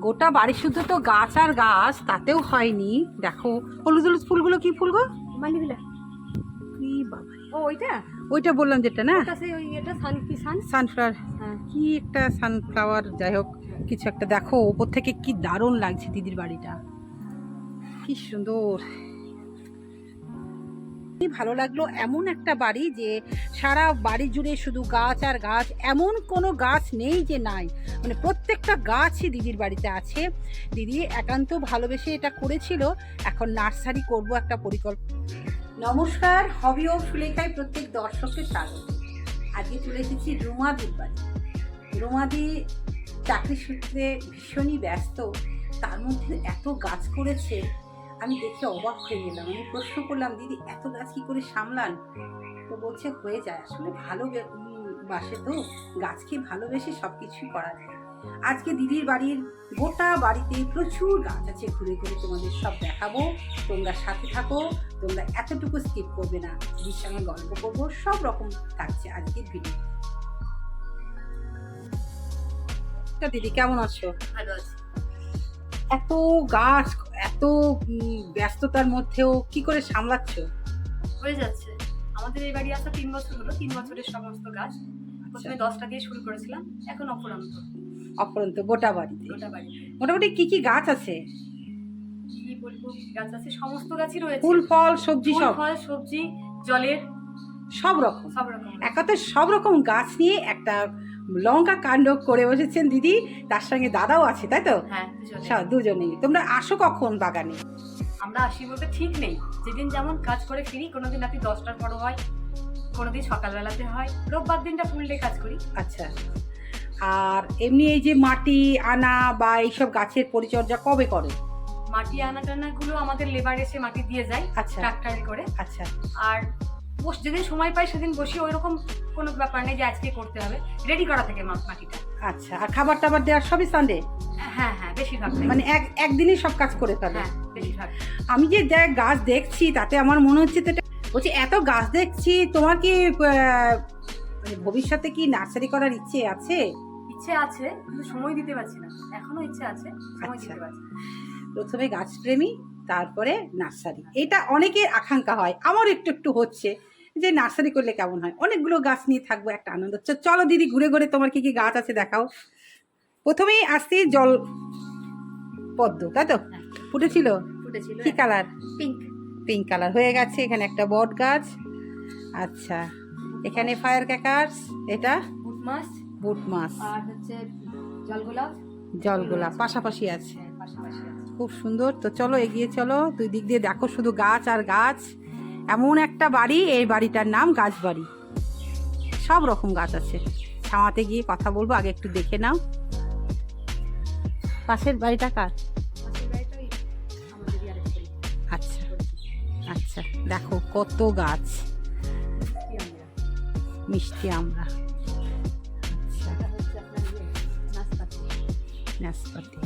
গোটা বাড়ি শুদ্ধ তো গাছ আর গাছ তাতেও হয়নি। দেখো হলুদ হলুদ ফুলগুলো কি ফুল গো? কি বাবা। ও ওইটা? ওইটা বললাম যেটা না? সানফ্লাওয়ার হ্যাঁ। কি একটা সানফ্লাওয়ার যাই হোক কিছু একটা দেখো ওপর থেকে কি দারুণ লাগছে দিদির বাড়িটা। কি সুন্দর। ভালো লাগল এমন একটা বাড়ি যে সারা বাড়ি জুড়ে শুধু গাছ আর গাছ, এমন কোনো গাছ নেই যে নাই। মানে প্রত্যেকটা গাছই দিদির বাড়িতে আছে। দিদি একান্ত ভালোবেসে এটা করেছিল। এখন নার্সারি করব একটা পরিকল্পনা নমস্কার, হবি ও সুলেখায় প্রত্যেক দর্শককে স্বাগত। আজকে চলে এসেছি রুমাদির বাড়ি। রুমাদি চাকরি সূত্রে ভীষণই ব্যস্ত। তার মধ্যে এত গাছ করেছে। আমি দেখে অবাক হয়ে গেলাম। আমি প্রশ্ন করলাম, দিদি, এত গাছ কি করে সামলান? তো বলছে, হয়ে যায়। আসলে ভালো বাসে তো। গাছকে ভালোবেসে সব কিছুই করা যায়? আজকে দিদির বাড়ির গোটা বাড়িতে প্রচুর গাছ আছে। ঘুরে ঘুরে তোমাদের সব দেখাবো। তোমরা সাথে থাকো। তোমরা এতটুকু স্কিপ করবে না। দিদির সঙ্গে গল্প করব। সব রকম থাকছে আজকের ভিডিও দিদি, কেমন আছো? ভালো আছে। এত গাছ এত ব্যস্ততার মধ্যেও কি করে সামলাচ্ছ? হয়ে যাচ্ছে। আমাদের এই বাড়ি আসা তিন বছর হলো তিন বছরের সমস্ত গাছ। আচ্ছা। প্রথমে দশটা দিয়ে শুরু করেছিলাম এখন অপরান্ত অপরন্ত গোটা বাড়িতে? গোটা বাড়িতে। মোটামুটি কি কি গাছ আছে? কি বলব গাছ আছে? সমস্ত গাছই রয়েছে। ফুল ফল সবজি সব? ফল সবজি জলের সব রকম? সব রকম। একাতে সব রকম গাছ নিয়ে একটা লঙ্কা কাণ্ড করে বসেছেন দিদি তার সঙ্গে দাদাও আছে তাই তো? হ্যাঁ দুজনে। দুজনেই। তোমরা আসো কখন বাগানে? আমরা আসি বলতে ঠিক নেই। যেদিন যেমন কাজ করে ফিরি কোনোদিন রাতে দশটার পরও হয় কোনোদিন সকালবেলাতে হয়। রোববার দিনটা ফুল ডে কাজ করি। আচ্ছা। আর এমনি এই যে মাটি আনা বা এইসব গাছের পরিচর্যা কবে করে মাটি আনা টানাগুলো আমাদের লেবার এসে মাটি দিয়ে যায় আচ্ছা। ট্রাক্টরে করে। আচ্ছা। আর বস যেদিন সময় পাই সেদিন বসি ওই রকম কোনো ব্যাপার নেই যে আজকে করতে হবে। রেডি করা থেকে মাটিটা। আচ্ছা আর খাবার টাবার দেওয়ার সবই সানডে হ্যাঁ হ্যাঁ বেশিরভাগ। মানে এক একদিনই সব কাজ করে ফেলে হ্যাঁ বেশিরভাগ। আমি যে দেখ গাছ দেখছি তাতে আমার মনে হচ্ছে তো বলছি এত গাছ দেখছি তোমার কি মানে ভবিষ্যতে কি নার্সারি করার ইচ্ছে আছে? ইচ্ছে আছে কিন্তু সময় দিতে পারছি না। এখনও ইচ্ছে আছে সময় আচ্ছা। দিতে পারছি। প্রথমে গাছপ্রেমী তারপরে নার্সারি। এটা অনেকের আকাঙ্ক্ষা হয়। আমার একটু একটু হচ্ছে। যে নার্সারি করলে কেমন হয়? অনেকগুলো গাছ নিয়ে থাকব একটা আনন্দ। চলো দিদি ঘুরে ঘুরে তোমার কি কি গাছ আছে দেখাও। প্রথমেই আসছি জল পদ্ম তাই তো? হ্যাঁ। ফুটেছিল? ফুটেছিল কি কালার? Pink pink colour. হয়ে গেছে এখানে একটা বট গাছ। আচ্ছা এখানে ফায়ার ক্যাকার্স এটা? বুট মাছ বুট মাছ আর হচ্ছে হ্যাঁ, পাশাপাশি আছে। খুব সুন্দর। তো চলো এগিয়ে চলো দুই দিক দিয়ে দেখো শুধু গাছ আর গাছ। এমন একটা বাড়ি, এই বাড়িটার নাম গাছ বাড়ি সব রকম গাছ আছে। ছাওয়াতে গিয়ে কথা বলব, আগে একটু দেখে নাও। পাশের বাড়িটা কার। আচ্ছা আচ্ছা দেখো কত গাছ। মিষ্টি আমরা।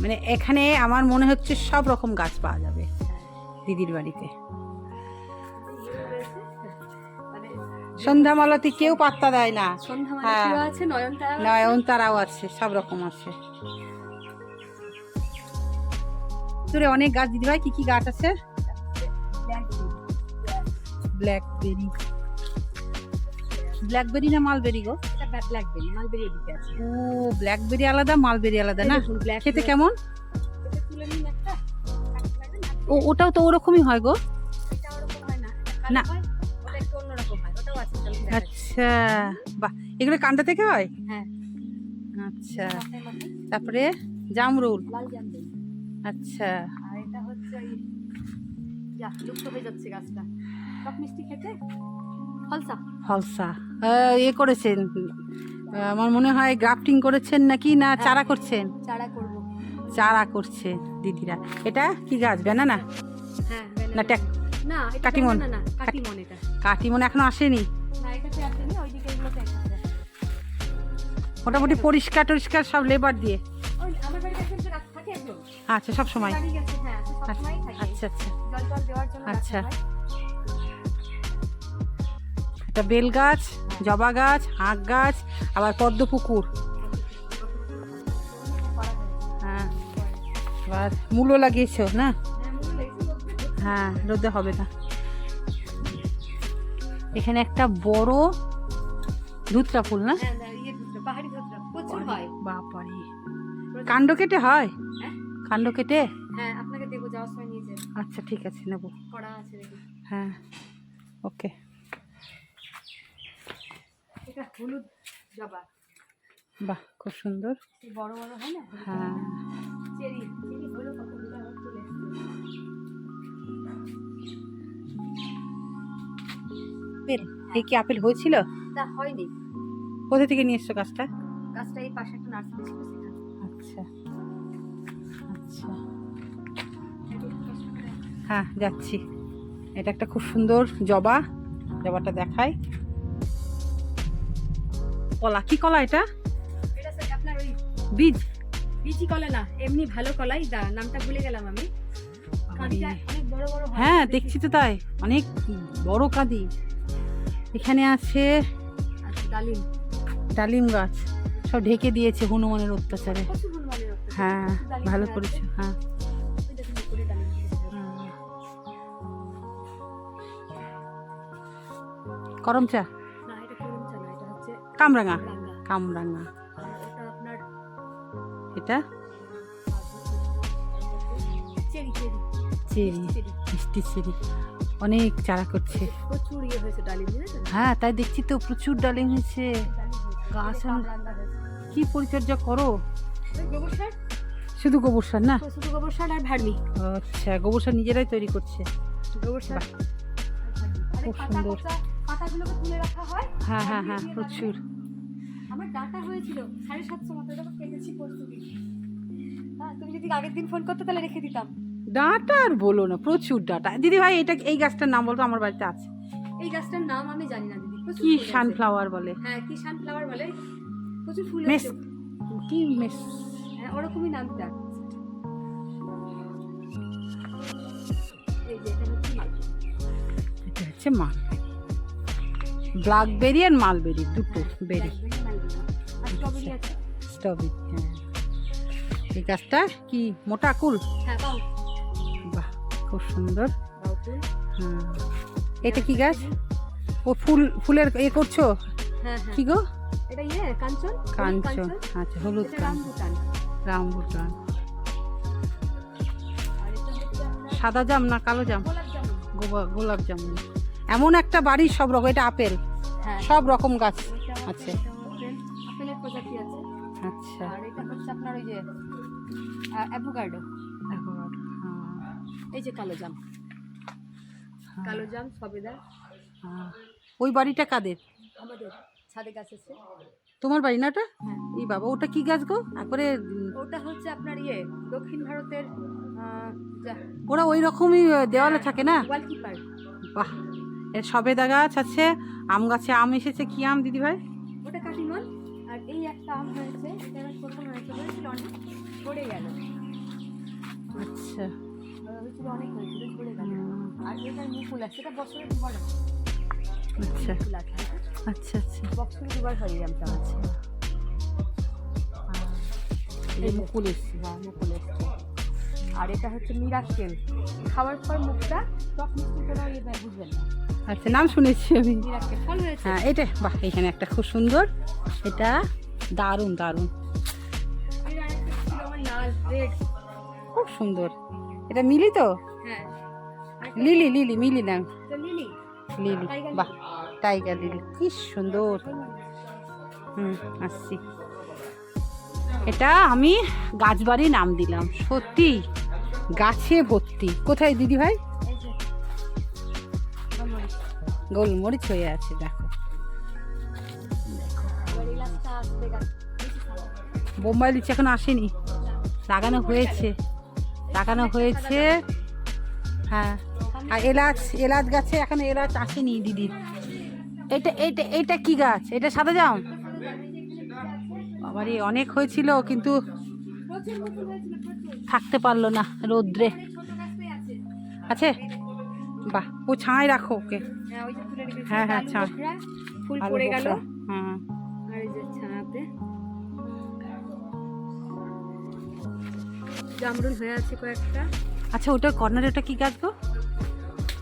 মানে এখানে আমার মনে হচ্ছে সব রকম গাছ পাওয়া যাবে। দিদির বাড়িতে। সন্ধ্যামালতি কেউ পাত্তা দেয় না। সন্ধ্যা হ্যাঁ। মালতীও আছে নয়নতারাও আছে। সব রকম আছে। তোরে অনেক গাছ দিদি ভাই কি কি গাছ আছে? ব্ল্যাকবেরি ব্ল্যাকবেরি না মালবেরি গো? ব্ল্যাকবেরি মালবেরি এদিকে আছে। ও ব্ল্যাকবেরি আলাদা মালবেরি আলাদা না? খেতে কেমন? ও ওটাও তো ওরকমই হয় গো। না। আচ্ছা। বাহ এগুলো কান্ডা থেকে হয়? হ্যাঁ। আচ্ছা। মাথায় তারপরে জামরুল। আচ্ছা। আর এটা হচ্ছে লুপ্ত হয়ে যাচ্ছে গাছটা। টক মিষ্টি খেতে? ফলসা। ফলসা। এ করেছেন। আমার মনে হয় গ্রাফটিং করেছেন নাকি না চারা করছেন? চারা করব। চারা করছে দিদিরা। এটা কি গাছ বেনানা হ্যাঁ না ট্যাক না কাটিমন। banana কাটিমন এটা। কাটিমন এখনও আসেনি? মোটামুটি পরিষ্কার টরিষ্কার সব লেবার দিয়ে। আচ্ছা সব সময়? হ্যাঁ আচ্ছা আচ্ছা আচ্ছা। রাখা হয়। বেল গাছ জবা গাছ আখ গাছ আবার পদ্ম পুকুর। হ্যাঁ মূলো লাগিয়েছো না? হ্যাঁ। হ্যাঁ রোদে হবে না। এখানে একটা বড় ধুতরা ফুল না? হ্যাঁ, না, ইয়ে হয়। বাপারে। কাণ্ড কেটে হয়? হ্যাঁ? কাণ্ড কেটে? হ্যাঁ আপনাকে দেবো যাওয়ার সময় নিয়ে যাবেন আচ্ছা ঠিক আছে নেব। আছে হ্যাঁ ওকে। এটা হলুদ জবা। বাহ খুব সুন্দর। বড় বড় হয় না? হ্যাঁ। আপেল? এই কি আপেল হয়েছিল? তা হয়নি। কোথা থেকে নিয়ে এসছো গাছটা? গাছটা এই পাশে একটা নার্সারি ছিল সেখানে। আচ্ছা। আচ্ছা। হ্যাঁ যাচ্ছি। এটা একটা খুব সুন্দর জবা। জবাটা দেখাই। কলা কি কলা এটা? এটা স্যার আপনার ওই বীজ। বিচি কলা না এমনি ভালো কলাই। দা নামটা ভুলে গেলাম আমি। বড় বড় হ্যাঁ দেখছি তো তাই। অনেক বড় কাঁদি। এখানে আছে আচ্ছা ডালিম। ডালিম গাছ। সব ঢেকে দিয়েছে হনুমানের অত্যাচারে। হ্যাঁ ভালো করেছে হ্যাঁ। ওই দেখুন উপরে ডালিম ধরেছে। করম চা? না এটা করুন চা না এটা হচ্ছে কামরাঙা। কামরাঙা। এটা চেরি। মিষ্টি চেরি। অনেক চারা করছে। প্রচুর ইয়ে হয়েছে ডালিম হ্যাঁ তাই দেখছি তো প্রচুর ডালিম হয়েছে। গাছ কি পরিচর্যা করো? গোবর সার? শুধু গোবর সার না? শুধু গোবর সার আর ভার্মি। আচ্ছা গোবর সার নিজেরাই তৈরি করছে। গোবর সার খুব সুন্দর। পাতাগুলোকে তুলে রাখা হয়। হ্যাঁ হ্যাঁ হ্যাঁ প্রচুর। আমার ডাটা হয়েছিল সাড়ে সাতশো মতো কেটেছি প্রস্তুতি হ্যাঁ তুমি যদি আগের দিন ফোন করতে তাহলে রেখে দিতাম। ডাটা আর বলো না প্রচুর ডাটা। দিদি ভাই এটা এই গাছটার নাম বলতো? আমার বাড়িতে আছে। এই গাছটার নাম আমি জানি না দিদি কি সানফ্লাওয়ার বলে। হ্যাঁ কি সানফ্লাওয়ার বলে। প্রচুর ফুল মেস কি মেস হ্যাঁ ওরকমই নামটা এটা হচ্ছে মাল ব্ল্যাকবেরি আর মালবেরি দুটো বেরি। মালবেরি। আর স্ট্রবেরি হ্যাঁ। এই গাছটা কি? মোটা কুল? হ্যাঁ খুব সুন্দর। এটা কি গাছ? ও ফুল ফুলের এ করছ? হ্যাঁ হ্যাঁ। কি গো? এটা ইয়ে কাঞ্চন? কাঞ্চন আচ্ছা হলুদ রামবুটান রামবুটান সাদা জাম না কালো জাম? গোলাপ জামুন। এমন একটা বাড়ির সব রকম এটা আপেল। হ্যাঁ। সব রকম গাছ আছে। আচ্ছা। আর এটা হচ্ছে আপনার ওই যে অ্যাভোকাডো। এই যে কালো জাম। হ্যাঁ, কালো জাম সবেদা। হ্যাঁ। ওই বাড়িটা কাদের? আমাদের ছাদে গাছ আছে। তোমার বাড়ি না ওটা? হ্যাঁ। এই বাবা ওটা কি গাছ গো? একবারে ওটা হচ্ছে আপনার ইয়ে দক্ষিণ ভারতের ওরা ওই রকমই দেওয়ালে থাকে না? ওয়ালকিপার বাহ। এর সবেদা গাছ আছে আম গাছে আম এসেছে কি আম দিদি ভাই ওটা কাটিমন আর এই একটা আম হয়েছে এটা প্রথম হয়েছিল অনেক ঝরে গেল। আচ্ছা। হয়েছিল অনেক হয়েছিল ঝরে গেল হুম, আর এটার মুকুল আছে এটা বছরে দুবার আচ্ছা। আচ্ছা আচ্ছা। বছরে দুবার হয় জামটা আচ্ছা। এই মুকুল এসছে। হ্যাঁ মুকুল এসছে। আর এটা হচ্ছে মিরাক্কেল খাওয়ার পর মুখটা টক কোনো ইয়ে বুঝবেন না আচ্ছা নাম শুনেছি আমি। হ্যাঁ এটা বাহ এখানে একটা খুব সুন্দর। এটা দারুণ দারুণ। খুব সুন্দর। এটা মিলি তো? হ্যাঁ। লিলি লিলি মিলি না। লিলি। বাহ টাইগার লিলি কি সুন্দর। হুম আসছি। এটা আমি গাছবাড়ি নাম দিলাম সত্যি গাছে ভর্তি। কোথায় দিদি ভাই? গোলমরিচ। হয়ে আছে দেখো। বোম্বাই লিচি এখন আসেনি লাগানো হয়েছে। লাগানো হয়েছে। হ্যাঁ। আর এলাচ এলাচ গাছে এখন এলাচ আসেনি দিদির। এটা এটা এটা কি গাছ? এটা সাদা জাম? বাবারে অনেক হয়েছিল কিন্তু থাকতে পারল না রোদ্রে। আছে? বাহ ও ছাই রাখো ওকে। হ্যাঁ হ্যাঁ, হ্যাঁ। বোখরা, ফুল পড়ে গেল। হ্যাঁ। জামরুল হয়ে আছে কয়েকটা। আচ্ছা ওটা কর্নারে ওটা কি গাছ গো?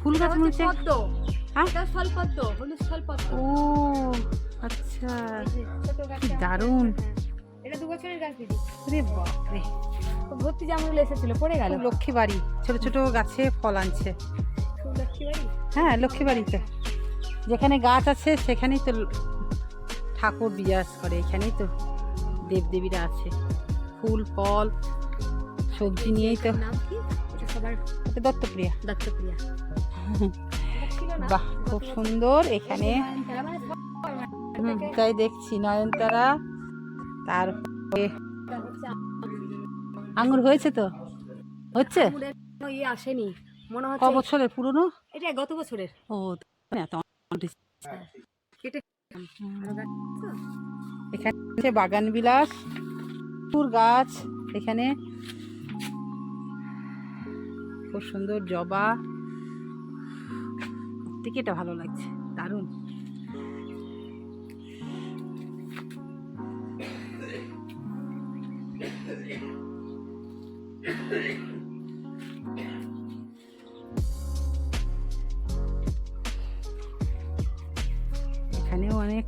ফুল গাছ মনে হচ্ছে। পদ্ম। হ্যাঁ? এটা স্থলপদ্ম হলুদ স্থলপদ্ম ও আচ্ছা। কি দারুণ। এটা দু বছরের গাছ দিদি। রে বাপরে। তো ভর্তি জামরুল এসেছিল পড়ে গেল। লক্ষ্মী বাড়ি ছোট ছোট গাছে ফল আনছে। লক্ষ্মী বাড়ি? হ্যাঁ লক্ষ্মী বাড়িতে। যেখানে গাছ আছে সেখানেই তো ঠাকুর বিরাজ করে এখানেই তো দেবদেবীরা আছে। ফুল ফল সবজি নিয়েই তো। নাম কি? সবার দত্তপ্রিয়া। দত্তপ্রিয়া। বাহ খুব সুন্দর এখানে। মানে তাই দেখছি নয়নতারা। তারপরে আঙুর। হয়েছে তো? হচ্ছে? ইয়ে আসেনি। মনে ক বছরের পুরনো? এটা গত বছরের। ও তো? এখানে বাগান বিলাস গাছ এখানে। খুব সুন্দর জবা। থেকে এটা ভালো লাগছে দারুণ। এখানেও অনেক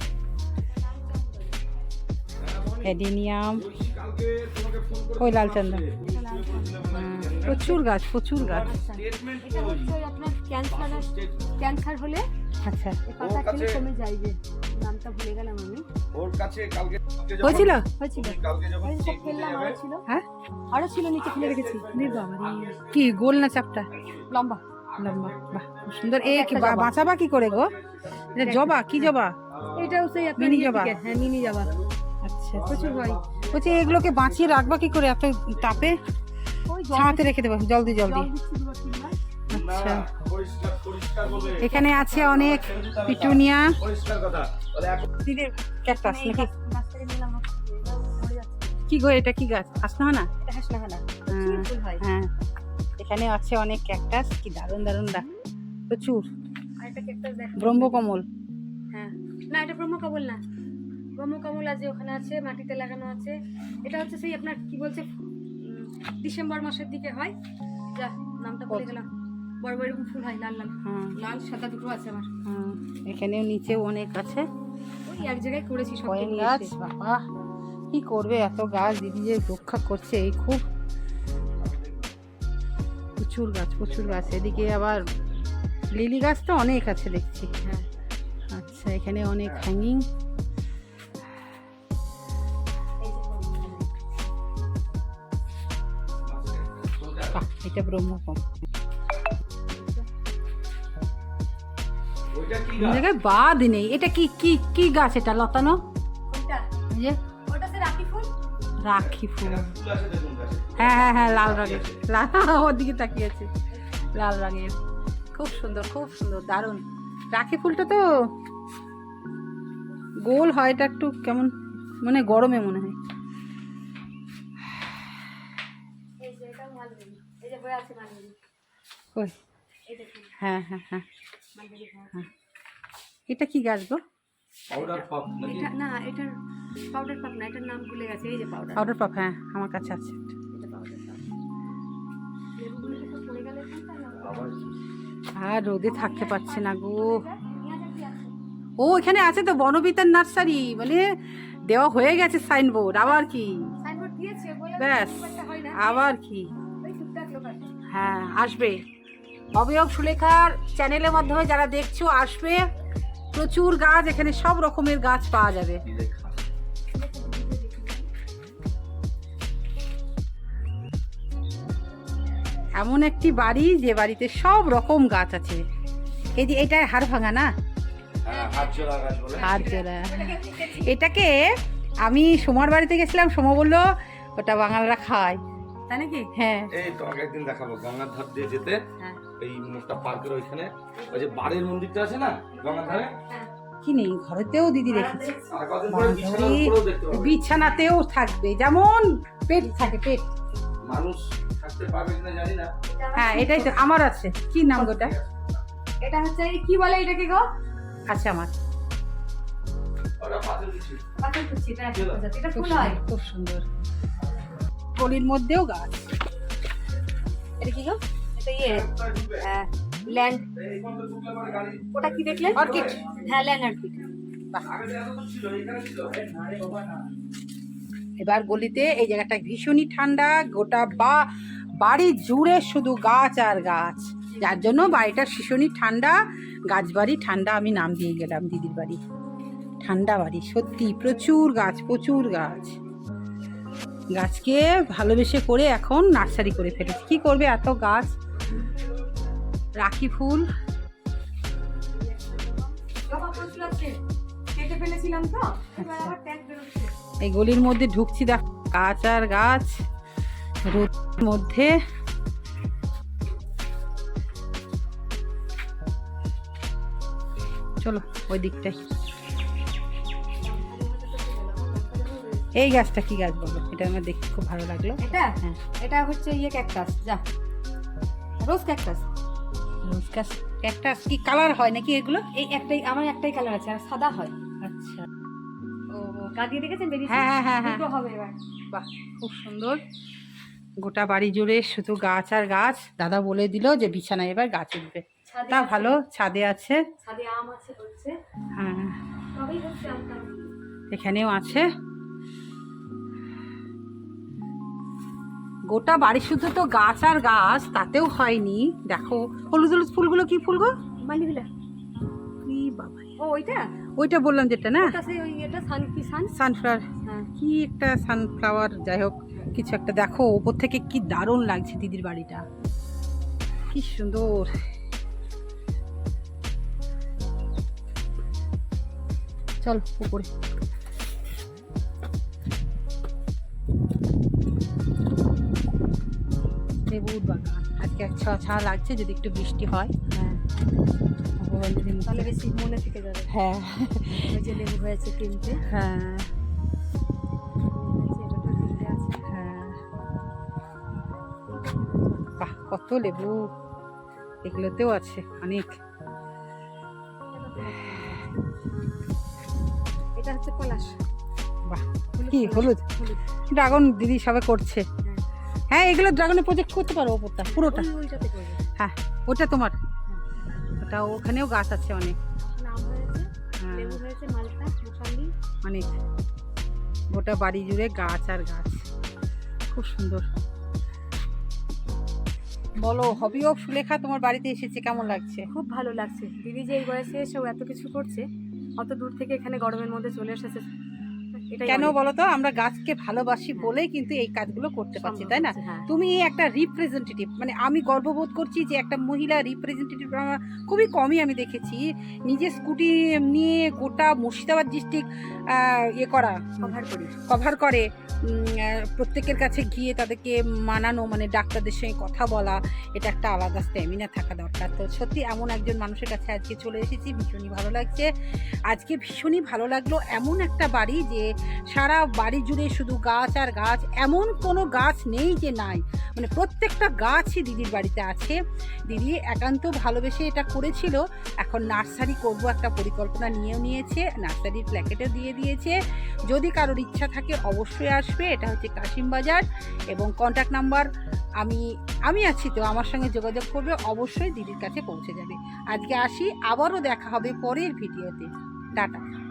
অ্যাডিনিয়াম। ওই লালচন্দন। হ্যাঁ, প্রচুর গাছ প্রচুর গাছ। এটা হচ্ছে আপনার ক্যান্সার ক্যান্সার হলে আচ্ছা। পাতা খেলে কমে যায় যে নামটা ভুলে গেলাম আমি। ওর কাছে কালকে হয়েছিল? হয়েছিল। হ্যাঁ? আরও ছিল নিচে ফেলে রেখেছি। কি গোল না চাপটা? লম্বা। লম্বা বাহ সুন্দর। এ কি বাঁচাবা কি করে গো? এটা জবা কি জবা? এটাও সেই মিনি জবা? হ্যাঁ মিনি জবা। আচ্ছা প্রচুর হয়। বলছি এগুলোকে বাঁচিয়ে রাখবা কি করে? এত তাপে ওই রেখে দেবো জলদি জলদি আচ্ছা। না, পরিষ্কার পরিষ্কার বলবে এখানে আছে অনেক পিটুনিয়া। দিদির ক্যাকটাস নাকি? যাচ্ছে। কি গো এটা কি গাছ? না? হাসনাহানা হ্যাঁ। হয়। হ্যাঁ। এখানে আছে অনেক ক্যাকটাস কি দারুণ দারুণ দা। প্রচুর। ব্রহ্মকমল। হ্যাঁ। না এটা ব্রহ্মকমল না। ব্রহ্মকমল আছে ওখানে আছে মাটিতে লাগানো আছে। এটা হচ্ছে সেই আপনার কি বলছে ডিসেম্বর মাসের দিকে হয়। যা নামটা বলে গেলাম। বড় বড় ফুল হয় লাল লাল। হ্যাঁ। লাল সাদা দুটো আছে আমার। হ্যাঁ এখানেও নিচেও অনেক আছে। ওই এক জায়গায় করেছি সব গাছ বাবা। কি করবে এত গাছ? দিদি যে রক্ষা করছে এই খুব। প্রচুর গাছ প্রচুর গাছ। এদিকে আবার লিলি গাছ তো অনেক আছে দেখছি। হ্যাঁ। আচ্ছা এখানে অনেক হ্যাঙ্গিং এটা ব্রহ্মকম? জায়গায় বাদ নেই এটা কি কি কি গাছ এটা লতানো রাখি ফুল রাখি ফুল এটা ফুল আছে দেখুন গাছে। হ্যাঁ হ্যাঁ হ্যাঁ লাল রঙের লাল ওদিকে তাকিয়েছে লাল রঙের খুব সুন্দর খুব সুন্দর দারুণ। রাখি ফুলটা তো গোল হয় এটা একটু কেমন? মানে গরমে মনে হয়। মালবেরি এই যে বয়ে আছে মালবেরি ওই এই দেখুন। হ্যাঁ হ্যাঁ হ্যাঁ। এটা কি গাছ গো? না এটার পাউডার পাক না এটার নাম ভুলে গেছে এই যে পাউডার পাউডার পাপ হ্যাঁ আমার কাছে আছে আর রোদে থাকতে পারছে না গো? ও এখানে আছে তো বনবিতার নার্সারি। মানে দেওয়া হয়ে গেছে সাইনবোর্ড আবার কি? সাইনবোর্ড দিয়েছে বলে ব্যাস খুব একটা হয় না। আবার কি? হ্যাঁ আসবে। অবয়ব সুলেখার চ্যানেলের মাধ্যমে যারা দেখছ আসবে। প্রচুর গাছ এখানে সব রকমের গাছ পাওয়া যাবে। এমন একটি বাড়ি যে বাড়িতে সব রকম গাছ আছে। এই যে এটা হাড় ভাঙা না? হ্যাঁ। হাড় জোড়া এটাকে আমি সোমার বাড়িতে গেছিলাম সোমা বলল ওটা বাঙালরা খায়। তাই নাকি? হ্যাঁ। এই তোমাকে একদিন দেখাবো গঙ্গার ধার দিয়ে যেতে। হ্যাঁ। এই মুখটা পার্কের ওইখানে ওই যে বাড়ির মন্দিরটা আছে না গঙ্গার ধারে হ্যাঁ। কি নেই ঘরেতেও দিদি রেখেছে। বিছানাতেও থাকবে যেমন পেট থাকে পেট। মানুষ থাকতে পারবে কিনা জানি না। হ্যাঁ এটাই তো আমার আছে। কি নাম গোটা? এটা হচ্ছে এই কি বলে এটাকে গো? আছে আমার। খুব সুন্দর। গলির মধ্যেও গাছ। এটা কি গো? এটা ইয়ে ল্যান্ড ওটা কি দেখলেন অর্কিড হ্যাঁ ল্যান্ড অর্কিড এবার গলিতে এই জায়গাটা ভীষণই ঠান্ডা গোটা বা বাড়ি জুড়ে শুধু গাছ আর গাছ। যার জন্য বাড়িটা ভীষণই ঠান্ডা গাছ বাড়ি ঠান্ডা আমি নাম দিয়ে গেলাম দিদির বাড়ি। ঠান্ডা বাড়ি সত্যি প্রচুর গাছ প্রচুর গাছ। গাছকে ভালোবেসে করে এখন নার্সারি করে ফেলেছি। কি করবে এত গাছ? রাখি ফুল। এই গলির মধ্যে ঢুকছি দেখ। গাছ আর গাছ। মধ্যে। চলো, ওই দিকটাই এই গাছটা কি গাছ বলো? এটা আমার দেখতে খুব ভালো লাগল। এটা? হ্যাঁ। এটা হচ্ছে ইয়ে ক্যাকটাস যা। রোজ ক্যাকটাস। রোজ গাছ একটা কি কালার হয় নাকি এগুলো? এই একটাই আমার একটাই কালার আছে আর সাদা হয়। আচ্ছা। ও কাটিয়ে দেখেছেন বেরিয়েছে? হ্যাঁ, হ্যাঁ, হ্যাঁ, হ্যাঁ। হবে এবার। বাহ খুব সুন্দর। গোটা বাড়ি জুড়ে শুধু গাছ আর গাছ। দাদা বলে দিল যে বিছানায় এবার গাছ উঠবে। তা ভালো ছাদে আছে। ছাদে আম আছে হ্যাঁ। এখানেও আছে। গোটা বাড়ি শুধু তো গাছ আর গাছ তাতেও হয়নি। দেখো হলুদ হলুদ ফুলগুলো কি ফুল গো? মালিগুলা। কি বাবা ও ওইটা? ওইটা বললাম যেটা না? সানফ্লাওয়ার। হ্যাঁ। কি একটা সানফ্লাওয়ার যাই হোক কিছু একটা দেখো ওপর থেকে কি দারুণ লাগছে দিদির বাড়িটা। কি সুন্দর। চল উপরে। লেবুর বাগান আজকে ছা ছা লাগছে যদি একটু বৃষ্টি হয়। হ্যাঁ। ভগবান যদি তাহলে বেশি মনে থেকে যাবে। হ্যাঁ। ওই যে লেবু হয়েছে তিনটে। হ্যাঁ। হ্যাঁ। বাহ কত লেবু। এগুলোতেও আছে অনেক। এটা হচ্ছে পলাশ। বাহ কি হলুদ? হলুদ। ড্রাগন দিদি সবে করছে। হ্যাঁ এগুলো ড্রাগনের প্রজেক্ট করতে পারো ওপরটা পুরোটা। হ্যাঁ ওটা তোমার। ওটা ওখানেও গাছ আছে অনেক। হয়েছে হ্যাঁ। অনেক গোটা বাড়ি জুড়ে গাছ আর গাছ। খুব সুন্দর। বলো হবি হবিও সুলেখা তোমার বাড়িতে এসেছে কেমন লাগছে? খুব ভালো লাগছে। দিদি যে এই বয়সে এসেও এত কিছু করছে অত দূর থেকে এখানে গরমের মধ্যে চলে এসেছে। কেন। বলো। তো আমরা গাছকে ভালোবাসি বলেই কিন্তু এই কাজগুলো করতে পারছি তাই না? হ্যাঁ। তুমি একটা রিপ্রেজেন্টেটিভ মানে আমি গর্ববোধ করছি যে একটা মহিলা রিপ্রেজেন্টেটিভ খুবই কমই আমি দেখেছি। নিজের স্কুটি নিয়ে গোটা মুর্শিদাবাদ ডিস্ট্রিক্ট ইয়ে করা কভার করি। কভার করে। প্রত্যেকের কাছে গিয়ে তাদেরকে মানানো মানে ডাক্তারদের সঙ্গে কথা বলা এটা একটা আলাদা স্ট্যামিনা থাকা দরকার। তো সত্যি এমন একজন মানুষের কাছে আজকে চলে এসেছি ভীষণই ভালো লাগছে। আজকে ভীষণই ভালো লাগল এমন একটা বাড়ি যে সারা বাড়ি জুড়ে শুধু গাছ আর গাছ, এমন কোনো গাছ নেই যে নাই। মানে প্রত্যেকটা গাছই দিদির বাড়িতে আছে। দিদি একান্ত ভালোবেসে এটা করেছিল। এখন নার্সারি করব একটা পরিকল্পনা নিয়েও নিয়েছে, নার্সারির প্ল্যাকেটও দিয়ে দিয়েছে। যদি কারোর ইচ্ছা থাকে অবশ্যই আসবে। এটা হচ্ছে কাশিম বাজার এবং কন্ট্যাক্ট নাম্বার আমি আমি আছি তো, আমার সঙ্গে যোগাযোগ করবে, অবশ্যই দিদির কাছে পৌঁছে যাবে। আজকে আসি, আবারও দেখা হবে পরের ভিডিওতে। টাটা।